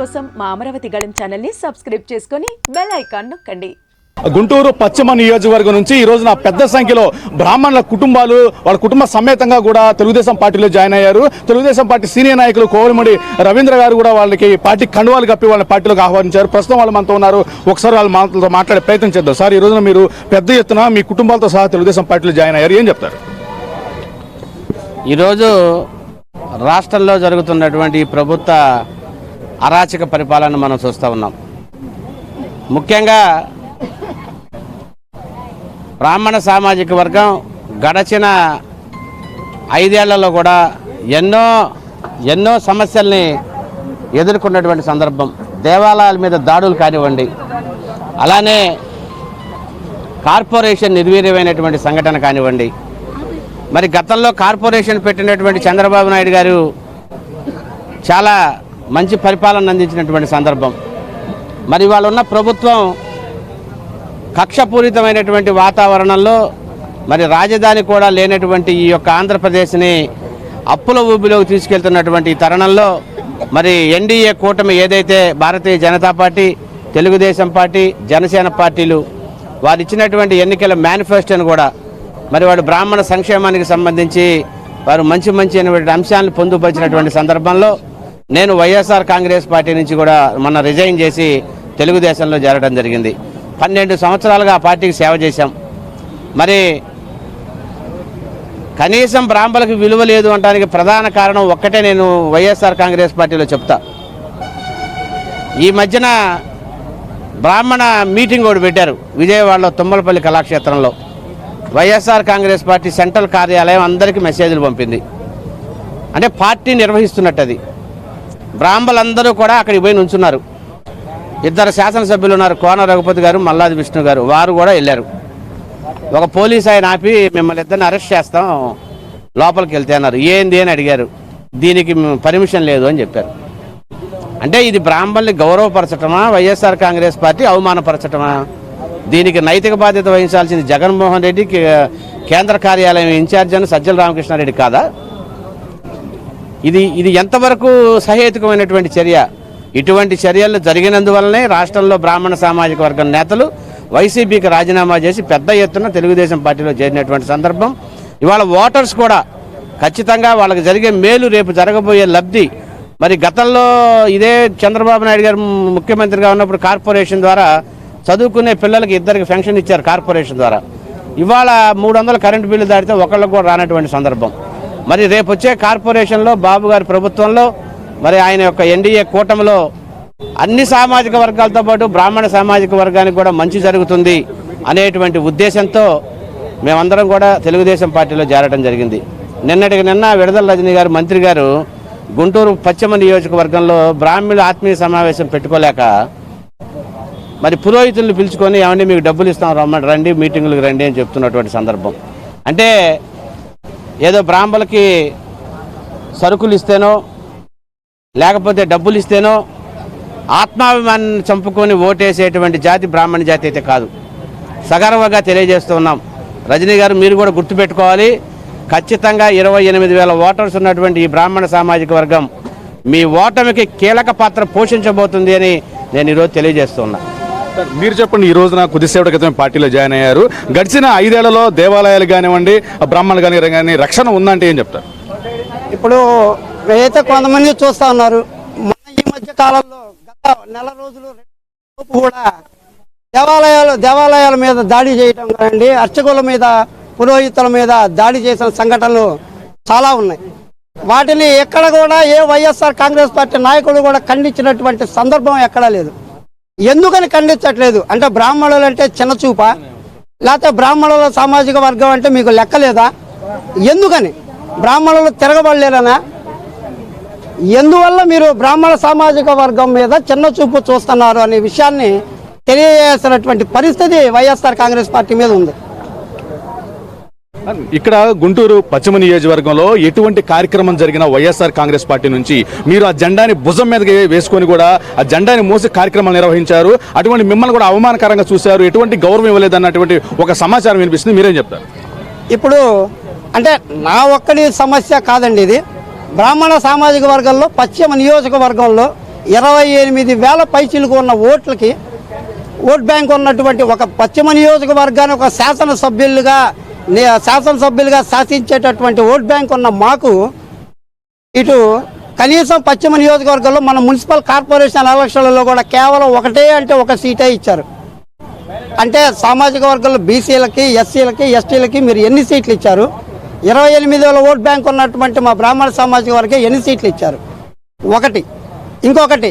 కోసం మా అమరావతి గళం ఛానల్ని సబ్స్క్రైబ్ చేసుకొని బెల్ ఐకాన్ నొక్కండి. గుంటూరు పశ్చిమ నియోజకవర్గం నుంచి ఈ రోజున పెద్ద సంఖ్యలో బ్రాహ్మణుల కుటుంబాలు వాళ్ళ కుటుంబ సమేతంగా కూడా తెలుగుదేశం పార్టీలో జాయిన్ అయ్యారు. తెలుగుదేశం పార్టీ సీనియర్ నాయకులు కోవలమడి రవీంద్ర గారు కూడా వాళ్ళకి పార్టీ కండువాలు కప్పి వాళ్ళ పార్టీలోకి ఆహ్వానించారు. ప్రస్తుతం వాళ్ళు మనతో ఉన్నారు. ఒకసారి వాళ్ళ మనతో మాట్లాడే ప్రయత్నం చేద్దాం. సార్ ఈ రోజున మీరు పెద్ద ఎత్తున మీ కుటుంబాలతో సహా తెలుగుదేశం పార్టీలో జాయిన్ అయ్యారు. ఏం చెప్తారు? ఈరోజు రాష్ట్రంలో జరుగుతున్నటువంటి ప్రభుత్వ అరాచక పరిపాలన మనం చూస్తూ ఉన్నాం. ముఖ్యంగా బ్రాహ్మణ సామాజిక వర్గం గడచిన ఐదేళ్ళలో కూడా ఎన్నో ఎన్నో సమస్యల్ని ఎదుర్కొన్నటువంటి సందర్భం. దేవాలయాల మీద దాడులు కానివ్వండి అలానే కార్పొరేషన్ నిర్వీర్యమైనటువంటి సంఘటన కానివ్వండి. మరి గతంలో కార్పొరేషన్ పెట్టినటువంటి చంద్రబాబు నాయుడు గారు చాలా మంచి పరిపాలన అందించినటువంటి సందర్భం. మరి వాళ్ళు ఉన్న ప్రభుత్వం కక్షపూరితమైనటువంటి వాతావరణంలో మరి రాజధాని కూడా లేనటువంటి ఈ యొక్క ఆంధ్రప్రదేశ్ని అప్పుల ఊబిలోకి తీసుకెళ్తున్నటువంటి ఈ తరుణంలో మరి ఎన్డీఏ కూటమి ఏదైతే భారతీయ జనతా పార్టీ తెలుగుదేశం పార్టీ జనసేన పార్టీలు వారు ఇచ్చినటువంటి ఎన్నికల మేనిఫెస్టోను కూడా మరి వాడు బ్రాహ్మణ సంక్షేమానికి సంబంధించి వారు మంచి మంచి అయినటువంటి అంశాలను పొందుపరిచినటువంటి సందర్భంలో నేను వైఎస్ఆర్ కాంగ్రెస్ పార్టీ నుంచి కూడా మొన్న రిజైన్ చేసి తెలుగుదేశంలో చేరడం జరిగింది. పన్నెండు సంవత్సరాలుగా ఆ పార్టీకి సేవ చేశాం. మరి కనీసం బ్రాహ్మలకు విలువ లేదు అనడానికి ప్రధాన కారణం ఒక్కటే నేను వైఎస్ఆర్ కాంగ్రెస్ పార్టీలో చెప్తా. ఈ మధ్యన బ్రాహ్మణ మీటింగ్ ఒకటి పెట్టారు విజయవాడలో తుమ్మలపల్లి కళాక్షేత్రంలో. వైఎస్ఆర్ కాంగ్రెస్ పార్టీ సెంట్రల్ కార్యాలయం అందరికీ మెసేజ్లు పంపింది. అంటే పార్టీ నిర్వహిస్తున్నట్టు అది బ్రాహ్మలందరూ కూడా అక్కడికి పోయి నుంచున్నారు. ఇద్దరు శాసనసభ్యులు ఉన్నారు కోన రఘుపతి గారు మల్లాది విష్ణు గారు. వారు కూడా వెళ్ళారు. ఒక పోలీస్ ఆయన ఆపి మిమ్మల్ని ఇద్దరిని అరెస్ట్ చేస్తాం లోపలికి వెళ్తే అన్నారు. ఏంది అని అడిగారు. దీనికి పర్మిషన్ లేదు అని చెప్పారు. అంటే ఇది బ్రాహ్మణుల్ని గౌరవపరచటమా వైఎస్ఆర్ కాంగ్రెస్ పార్టీ అవమానపరచటమా? దీనికి నైతిక బాధ్యత వహించాల్సింది జగన్మోహన్ రెడ్డి కేంద్ర కార్యాలయం ఇన్ఛార్జ్ అని సజ్జల రామకృష్ణారెడ్డి కాదా? ఇది ఇది ఎంతవరకు సహేతుకమైనటువంటి చర్య? ఇటువంటి చర్యలు జరిగినందువల్లనే రాష్ట్రంలో బ్రాహ్మణ సామాజిక వర్గం నేతలు వైసీపీకి రాజీనామా చేసి పెద్ద ఎత్తున తెలుగుదేశం పార్టీలో చేరినటువంటి సందర్భం. ఇవాళ ఓటర్స్ కూడా ఖచ్చితంగా వాళ్ళకి జరిగే మేలు రేపు జరగబోయే లబ్ధి. మరి గతంలో ఇదే చంద్రబాబు నాయుడు గారు ముఖ్యమంత్రిగా ఉన్నప్పుడు కార్పొరేషన్ ద్వారా చదువుకునే పిల్లలకి ఇద్దరికి పెన్షన్ ఇచ్చారు కార్పొరేషన్ ద్వారా. ఇవాళ మూడు వందల కరెంటు బిల్లు దాటితే ఒకళ్ళకు కూడా రానటువంటి సందర్భం. మరి రేపు వచ్చే కార్పొరేషన్లో బాబు గారి ప్రభుత్వంలో మరి ఆయన యొక్క ఎన్డీఏ కూటమిలో అన్ని సామాజిక వర్గాలతో పాటు బ్రాహ్మణ సామాజిక వర్గానికి కూడా మంచి జరుగుతుంది అనేటువంటి ఉద్దేశంతో మేమందరం కూడా తెలుగుదేశం పార్టీలో చేరడం జరిగింది. నిన్నటికి నిన్న విడదల రజనీ గారు మంత్రి గారు గుంటూరు పశ్చిమ నియోజకవర్గంలో బ్రాహ్మణుల ఆత్మీయ సమావేశం పెట్టుకోలేక మరి పురోహితులను పిలుచుకొని ఏమండి మీకు డబ్బులు ఇస్తాం రమ్మండి రండి మీటింగులకు రండి అని చెప్తున్నటువంటి సందర్భం. అంటే ఏదో బ్రాహ్మలకి సరుకులు ఇస్తేనో లేకపోతే డబ్బులు ఇస్తేనో ఆత్మాభిమానాన్ని చంపుకొని ఓటేసేటువంటి జాతి బ్రాహ్మణ జాతి అయితే కాదు. సగర్వంగా తెలియజేస్తున్నాం రజనీ గారు మీరు కూడా గుర్తుపెట్టుకోవాలి. ఖచ్చితంగా ఇరవై ఎనిమిది వేల ఓటర్స్ ఉన్నటువంటి ఈ బ్రాహ్మణ సామాజిక వర్గం మీ ఓటమికి కీలక పాత్ర పోషించబోతుంది అని నేను ఈరోజు తెలియజేస్తున్నా మీరు చెప్పండి ఈ రోజున కొద్దిసేపటి క్రితం పార్టీలో జాయిన్ అయ్యారు. గడిచిన ఐదేళ్ళలో దేవాలయాలు కానివ్వండి బ్రాహ్మణులు కానీ కానీ రక్షణ ఉందంటే ఏం చెప్తారు? ఇప్పుడు అయితే కొంతమంది చూస్తా ఉన్నారు మన ఈ మధ్య కాలంలో గత నెల రోజులు కూడా దేవాలయాలు దేవాలయాల మీద దాడి చేయటం కానివ్వండి అర్చకుల మీద పురోహితుల మీద దాడి చేసిన సంఘటనలు చాలా ఉన్నాయి. వాటిని ఎక్కడ కూడా ఏ వైఎస్ఆర్ కాంగ్రెస్ పార్టీ నాయకులు కూడా ఖండించినటువంటి సందర్భం ఎక్కడా లేదు. ఎందుకని ఖండించట్లేదు? అంటే బ్రాహ్మణులు అంటే చిన్న చూప. లేకపోతే బ్రాహ్మణుల సామాజిక వర్గం అంటే మీకు లెక్కలేదా? ఎందుకని? బ్రాహ్మణులు తిరగబడలేరనా? ఎందువల్ల మీరు బ్రాహ్మణ సామాజిక వర్గం మీద చిన్న చూపు చూస్తున్నారు అనే విషయాన్ని తెలియజేసినటువంటి పరిస్థితి వైఎస్ఆర్ కాంగ్రెస్ పార్టీ మీద ఉంది. ఇక్కడ గుంటూరు పశ్చిమ నియోజకవర్గంలో ఎటువంటి కార్యక్రమం జరిగిన వైఎస్ఆర్ కాంగ్రెస్ పార్టీ నుంచి మీరు ఆ జెండాని భుజం మీదకి వేసుకొని కూడా ఆ జెండాని మోసి కార్యక్రమాలు నిర్వహించారు. అటువంటి మిమ్మల్ని కూడా అవమానకరంగా చూశారు. ఎటువంటి గౌరవం ఇవ్వలేదు అన్నటువంటి ఒక సమాచారం వినిపిస్తుంది. మీరేం చెప్తారు? ఇప్పుడు అంటే నా ఒక్కడి సమస్య కాదండి ఇది. బ్రాహ్మణ సామాజిక వర్గంలో పశ్చిమ నియోజకవర్గంలో ఇరవై ఎనిమిది వేల పైచీలకు ఉన్న ఓట్లకి ఓట్ బ్యాంక్ ఉన్నటువంటి ఒక పశ్చిమ నియోజకవర్గాన్ని ఒక శాసనసభ్యులుగా శాసనసభ్యులుగా శాసించేటటువంటి ఓట్ బ్యాంక్ ఉన్న మాకు ఇటు కనీసం పశ్చిమ నియోజకవర్గంలో మన మున్సిపల్ కార్పొరేషన్ ఎలక్షన్లలో కూడా కేవలం ఒకటే అంటే ఒక సీటే ఇచ్చారు. అంటే సామాజిక వర్గంలో బీసీలకి ఎస్సీలకి ఎస్టీలకి మీరు ఎన్ని సీట్లు ఇచ్చారు? ఇరవై ఎనిమిది వేల ఓట్ బ్యాంక్ ఉన్నటువంటి మా బ్రాహ్మణ సామాజిక వర్గం ఎన్ని సీట్లు ఇచ్చారు? ఒకటి. ఇంకొకటి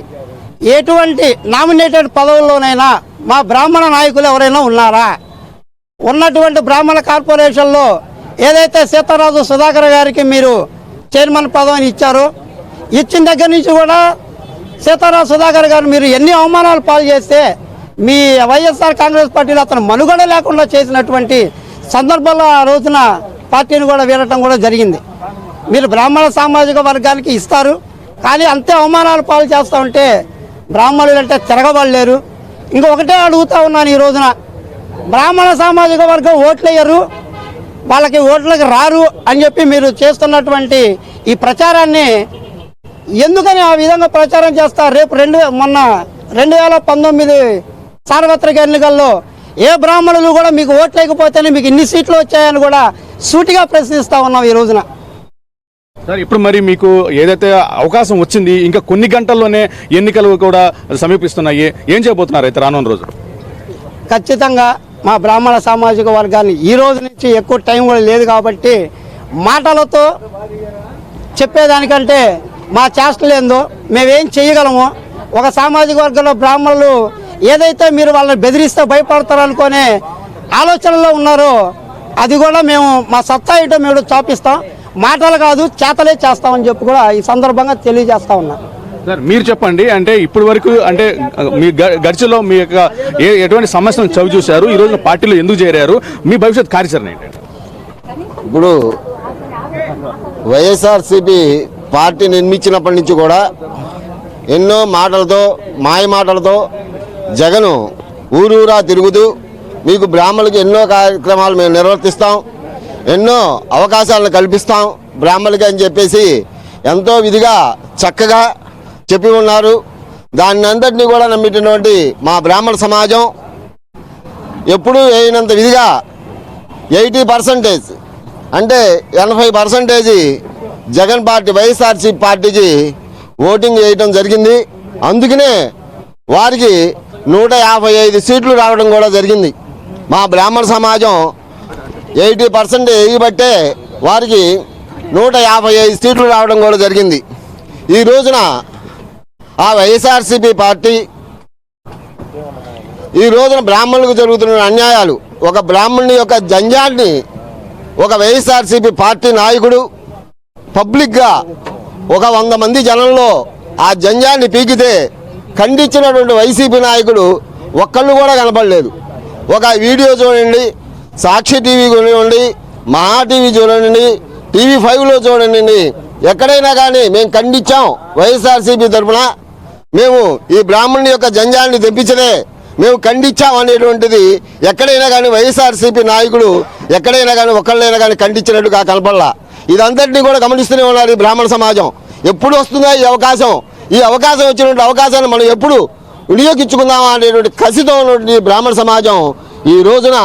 ఎటువంటి నామినేటెడ్ పదవుల్లోనైనా మా బ్రాహ్మణ నాయకులు ఎవరైనా ఉన్నారా? ఉన్నటువంటి బ్రాహ్మణ కార్పొరేషన్లో ఏదైతే సీతారాజు సుధాకర్ గారికి మీరు చైర్మన్ పదవిని ఇచ్చారో ఇచ్చిన దగ్గర నుంచి కూడా సీతారాజు సుధాకర్ గారు మీరు ఎన్ని అవమానాలు పాలు చేస్తే మీ వైఎస్ఆర్ కాంగ్రెస్ పార్టీలో అతను మనుగడ లేకుండా చేసినటువంటి సందర్భంలో ఆ రోజున పార్టీని కూడా వీడటం కూడా జరిగింది. మీరు బ్రాహ్మణ సామాజిక వర్గానికి ఇస్తారు కానీ అంతే అవమానాలు పాలు చేస్తూ ఉంటే బ్రాహ్మణులు అంటే తిరగబడలేరు. ఇంకొకటే అడుగుతా ఉన్నాను ఈ రోజున బ్రాహ్మణ సామాజిక వర్గం ఓట్లేయరు వాళ్ళకి ఓట్లకు రారు అని చెప్పి మీరు చేస్తున్నటువంటి ఈ ప్రచారాన్ని ఎందుకని ఆ విధంగా ప్రచారం చేస్తారు రేపు రెండు మొన్న రెండు వేల పంతొమ్మిది సార్వత్రిక ఎన్నికల్లో ఏ బ్రాహ్మణులు కూడా మీకు ఓట్లేకపోతేనే మీకు ఇన్ని సీట్లు వచ్చాయని కూడా సూటిగా ప్రశ్నిస్తా ఉన్నాం ఈ రోజున. సార్ ఇప్పుడు మరి మీకు ఏదైతే అవకాశం వచ్చింది ఇంకా కొన్ని గంటల్లోనే ఎన్నికలు కూడా సమీపిస్తున్నాయి. ఏం చేయబోతున్నారు అయితే రానున్న రోజు ఖచ్చితంగా మా బ్రాహ్మణ సామాజిక వర్గాన్ని ఈ రోజు నుంచి ఎక్కువ టైం కూడా లేదు కాబట్టి మాటలతో చెప్పేదానికంటే మా చేష్టలు ఏందో మేమేం చేయగలము ఒక సామాజిక వర్గంలో బ్రాహ్మణులు ఏదైతే మీరు వాళ్ళని బెదిరిస్తే భయపడతారనుకునే ఆలోచనలో ఉన్నారో అది కూడా మేము మా సత్తా ఏంటో మేము చాపిస్తాం. మాటలు కాదు చేతలే చేస్తామని చెప్పి కూడా ఈ సందర్భంగా తెలియజేస్తా ఉన్నాం. సార్ మీరు చెప్పండి అంటే ఇప్పటి వరకు అంటే మీ గడిచలో మీ యొక్క ఏ ఎటువంటి సమస్యలను చవి చూశారు? ఈ రోజున పార్టీలో ఎందుకు చేరారు? మీ భవిష్యత్ కార్యాచరణ ఏంటి? ఇప్పుడు వైఎస్ఆర్సిపి పార్టీ నిర్మించినప్పటి నుంచి కూడా ఎన్నో మాటలతో మాయ మాటలతో జగను ఊరూరా తిరుగుతూ మీకు బ్రాహ్మణులకి ఎన్నో కార్యక్రమాలు మేము నిర్వర్తిస్తాం ఎన్నో అవకాశాలను కల్పిస్తాం బ్రాహ్మణులకి అని చెప్పేసి ఎంతో విధిగా చక్కగా చెప్పి ఉన్నారు. దాన్ని అంతటినీ కూడా నమ్మినటువంటి మా బ్రాహ్మణ సమాజం ఎప్పుడూ వేయనంత విధిగా ఎయిటీ పర్సంటేజ్ అంటే ఎనభై పర్సంటేజీ జగన్ పార్టీ వైఎస్ఆర్సీ పార్టీకి ఓటింగ్ వేయటం జరిగింది. అందుకనే వారికి నూట యాభై ఐదు సీట్లు రావడం కూడా జరిగింది. మా బ్రాహ్మణ సమాజం ఎయిటీ పర్సెంట్ వేయబట్టే వారికి నూట యాభై ఐదు సీట్లు రావడం కూడా జరిగింది. ఈ రోజున ఆ వైఎస్ఆర్సీపీ పార్టీ ఈ రోజున బ్రాహ్మణులకు జరుగుతున్న అన్యాయాలు ఒక బ్రాహ్మణుని యొక్క జంజాన్ని ఒక వైఎస్ఆర్సీపీ పార్టీ నాయకుడు పబ్లిక్గా ఒక వంద మంది జనంలో ఆ జంజాన్ని పీకితే ఖండించినటువంటి వైసీపీ నాయకుడు ఒక్కళ్ళు కూడా కనపడలేదు. ఒక వీడియో చూడండి సాక్షి టీవీ చూడండి మహా టీవీ చూడండి టీవీ ఫైవ్లో చూడండి. ఎక్కడైనా కానీ మేము ఖండించాం వైఎస్ఆర్సీపీ తరఫున. మేము ఈ బ్రాహ్మణుని యొక్క జంజాన్ని తెప్పించలే మేము ఖండించాం అనేటువంటిది ఎక్కడైనా కానీ వైఎస్ఆర్సీపీ నాయకుడు ఎక్కడైనా కానీ ఒక్కళ్ళైనా కానీ ఖండించినట్టుగా కనపడలా. ఇదంతటినీ కూడా గమనిస్తూనే ఉన్నారు ఈ బ్రాహ్మణ సమాజం. ఎప్పుడు వస్తుందా ఈ అవకాశం? ఈ అవకాశం వచ్చినటువంటి అవకాశాన్ని మనం ఎప్పుడు వినియోగించుకుందామా అనేటువంటి కసితో ఉన్నటువంటి ఈ బ్రాహ్మణ సమాజం ఈ రోజున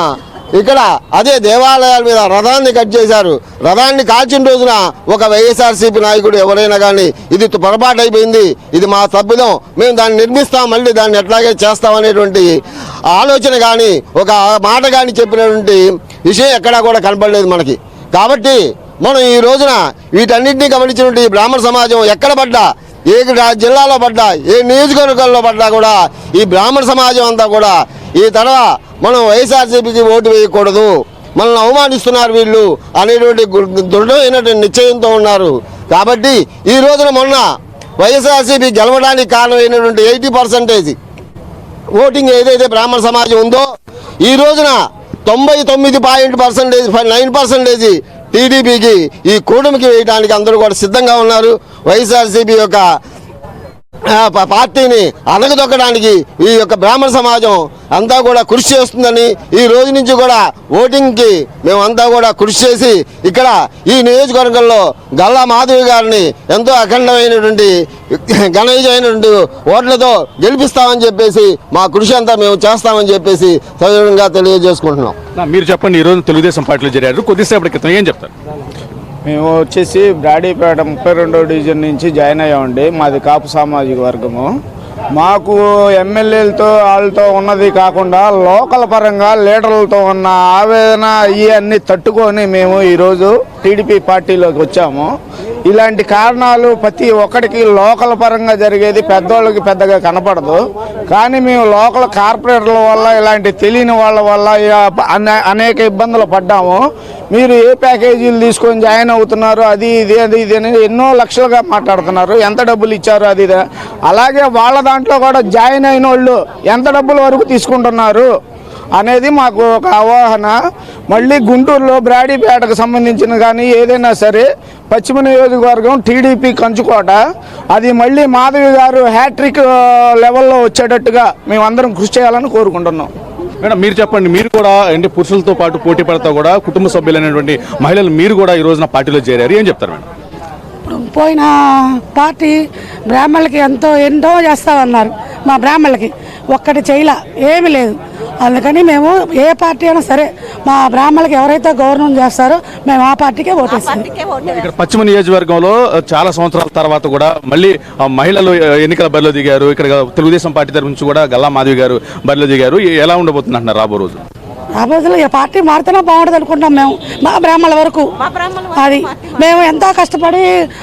ఇక్కడ అదే దేవాలయాల మీద రథాన్ని కట్ చేశారు. రథాన్ని కాల్చిన రోజున ఒక వైఎస్ఆర్సీపీ నాయకుడు ఎవరైనా కానీ ఇది పొరపాటు అయిపోయింది ఇది మా సభ్యులం మేము దాన్ని నిర్మిస్తాం మళ్ళీ దాన్ని ఎట్లాగే చేస్తాం అనేటువంటి ఆలోచన కానీ ఒక మాట కానీ చెప్పినటువంటి విషయం ఎక్కడా కూడా కనపడలేదు మనకి. కాబట్టి మనం ఈ రోజున వీటన్నింటినీ గమనించినటువంటి బ్రాహ్మణ సమాజం ఎక్కడ పడ్డా ఏ జిల్లాలో పడ్డా ఏ నియోజకవర్గాల్లో పడ్డా కూడా ఈ బ్రాహ్మణ సమాజం అంతా కూడా ఈ తర్వాత మనం వైఎస్ఆర్సీపీకి ఓటు వేయకూడదు. మనల్ని అవమానిస్తున్నారు వీళ్ళు అనేటువంటి దృఢమైనటువంటి నిశ్చయంతో ఉన్నారు. కాబట్టి ఈ రోజున మొన్న వైఎస్ఆర్సీపీ గెలవడానికి కారణమైనటువంటి ఎయిటీ పర్సెంటేజ్ ఓటింగ్ ఏదైతే బ్రాహ్మణ సమాజం ఉందో ఈ రోజున తొంభై తొమ్మిది పాయింట్ పర్సెంటేజ్ నైన్ పర్సెంటేజ్ టీడీపీకి ఈ కూటమికి వేయడానికి అందరూ కూడా సిద్ధంగా ఉన్నారు. వైఎస్ఆర్సీపీ యొక్క పార్టీని అణగదొక్కడానికి ఈ యొక్క బ్రాహ్మణ సమాజం అంతా కూడా కృషి చేస్తుందని ఈ రోజు నుంచి కూడా ఓటింగ్కి మేమంతా కూడా కృషి చేసి ఇక్కడ ఈ నియోజకవర్గంలో గల్లా మాధవి గారిని ఎంతో అఖండమైనటువంటి ఘనమైనటువంటి ఓట్లతో గెలిపిస్తామని చెప్పేసి మా కృషి అంతా మేము చేస్తామని చెప్పేసి సవివరంగా తెలియజేసుకుంటున్నాం. మీరు చెప్పండి ఈ రోజు తెలుగుదేశం పార్టీలో చేరారు కొద్దిసేపటి క్రితం ఏం చెప్తారు? మేము వచ్చేసి బ్రాడీపేట ముప్పై రెండో డివిజన్ నుంచి జాయిన్ అయ్యామండి. మాది కాపు సామాజిక వర్గము. మాకు ఎమ్మెల్యేలతో వాళ్ళతో ఉన్నది కాకుండా లోకల్ పరంగా లీడర్లతో ఉన్న ఆవేదన ఇవన్నీ తట్టుకొని మేము ఈరోజు టీడీపీ పార్టీలోకి వచ్చాము. ఇలాంటి కారణాలు ప్రతి ఒక్కడికి లోకల్ పరంగా జరిగేది పెద్దోళ్ళకి పెద్దగా కనపడదు. కానీ మేము లోకల్ కార్పొరేటర్ల వల్ల ఇలాంటి తెలియని వాళ్ళ వల్ల అనే- అనేక ఇబ్బందులు పడ్డాము. మీరు ఏ ప్యాకేజీలు తీసుకొని జాయిన్ అవుతున్నారు అది ఇది అది ఇది అని ఎన్నో లక్షలుగా మాట్లాడుతున్నారు. ఎంత డబ్బులు ఇచ్చారు అది ఇది. అలాగే వాళ్ళ దాంట్లో దాంట్లో కూడా జాయిన్ అయిన వాళ్ళు ఎంత డబ్బుల వరకు తీసుకుంటున్నారు అనేది మాకు ఒక అవగాహన. మళ్ళీ గుంటూరులో బ్రాడీపేటకు సంబంధించిన కానీ ఏదైనా సరే పశ్చిమ నియోజకవర్గం టీడీపీ కంచుకోట. అది మళ్ళీ మాధవి గారు హ్యాట్రిక్ లెవెల్లో వచ్చేటట్టుగా మేమందరం కృషి చేయాలని కోరుకుంటున్నాం. మేడం మీరు చెప్పండి మీరు కూడా అంటే పురుషులతో పాటు పోటీ పడతా కూడా కుటుంబ సభ్యులైనటువంటి మహిళలు మీరు కూడా ఈ రోజున పార్టీలో చేరారు. ఏం చెప్తారు మేడం? ఇప్పుడు పోయిన పార్టీ బ్రాహ్మణులకి ఎంతో ఎంతో చేస్తామన్నారు మా బ్రాహ్మణులకి. ఒక్కటి చేయలే ఏమీ లేదు. అందుకని మేము ఏ పార్టీ అయినా సరే మా బ్రాహ్మణులకి ఎవరైతే గౌరవం చేస్తారో మేము ఆ పార్టీకే ఓటేస్తాం. ఇక్కడ పశ్చిమ నియోజకవర్గంలో చాలా సంవత్సరాల తర్వాత కూడా మళ్ళీ ఆ, మహిళలు ఎన్నికల బరిలో దిగారు. ఇక్కడ తెలుగుదేశం పార్టీ తరఫు నుంచి కూడా గల్లా మాధవి గారు బరిలో దిగారు. ఎలా ఉండబోతుంది అంటున్నారు రాబో రోజు? ఆ రోజుల్లో ఈ పార్టీ మారితేనే బాగుంటుంది అనుకుంటాం మేము. మా బ్రాహ్మణుల వరకు. అది. మేము ఎంతో కష్టపడి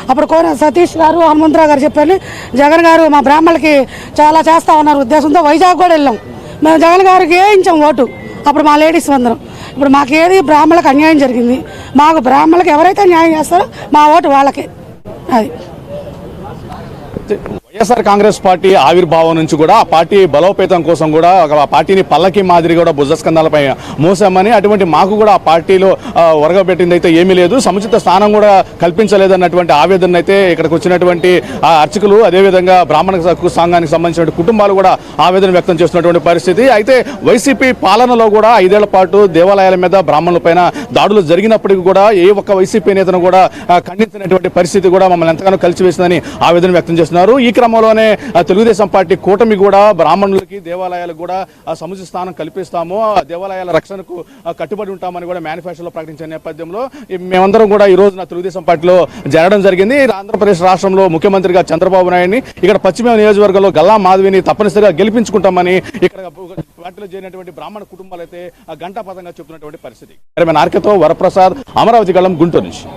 అప్పుడు కోన సతీష్ గారు హనుమంతరావు గారు చెప్పారు జగన్ గారు మా బ్రాహ్మణులకి చాలా చేస్తా ఉన్నారు ఉద్దేశంతో వైజాగ్ కూడా వెళ్ళాం. మేము జగన్ గారికి వేయించాం ఓటు? అప్పుడు మా లేడీస్ అందరం. ఇప్పుడు మాకు ఏది బ్రాహ్మణులకు అన్యాయం జరిగింది మాకు బ్రాహ్మణులకు ఎవరైతే న్యాయం చేస్తారో మా ఓటు వాళ్ళకే. అది. వైఎస్ఆర్ కాంగ్రెస్ పార్టీ ఆవిర్భావం నుంచి కూడా ఆ పార్టీ బలోపేతం కోసం కూడా ఒక ఆ పార్టీని పల్లకి మాదిరి కూడా భుజస్కంధాలపై మోసామని అటువంటి మాకు కూడా ఆ పార్టీలో ఒరగబెట్టింది అయితే ఏమీ లేదు. సముచిత స్థానం కూడా కల్పించలేదన్నటువంటి ఆవేదన అయితే ఇక్కడికి వచ్చినటువంటి అర్చకులు అదేవిధంగా బ్రాహ్మణ సంఘానికి సంబంధించిన కుటుంబాలు కూడా ఆవేదన వ్యక్తం చేస్తున్నటువంటి పరిస్థితి. అయితే వైసీపీ పాలనలో కూడా ఐదేళ్ళ పాటు దేవాలయాల మీద బ్రాహ్మణులపైన దాడులు జరిగినప్పటికీ కూడా ఏ ఒక్క వైసీపీ నేతను కూడా ఖండించినటువంటి పరిస్థితి కూడా మమ్మల్ని ఎంతగానో కలిసివేసిందని ఆవేదన వ్యక్తం చేస్తున్నారు. ఈ క్రమంలోనే తెలుగుదేశం పార్టీ కూటమి కూడా బ్రాహ్మణులకి దేవాలయాలకు కూడా సముచిత స్థానం కల్పిస్తాము. ఆ దేవాలయాల రక్షణకు కట్టుబడి ఉంటామని కూడా మేనిఫెస్టోలో ప్రకటించిన నేపథ్యంలో మేమందరం కూడా ఈ రోజున తెలుగుదేశం పార్టీలో జరగడం జరిగింది. ఆంధ్రప్రదేశ్ రాష్ట్రంలో ముఖ్యమంత్రిగా చంద్రబాబు నాయుడిని ఇక్కడ పశ్చిమ నియోజకవర్గంలో గల్లా మాధవిని తప్పనిసరిగా గెలిపించుకుంటామని ఇక్కడ పార్టీలో చేరినటువంటి బ్రాహ్మణ కుటుంబాలు అయితే గంటాపదంగా చెప్తున్నటువంటి పరిస్థితి. ఆర్కెతో వరప్రసాద్ అమరావతి గళం గుంటూరు నుంచి.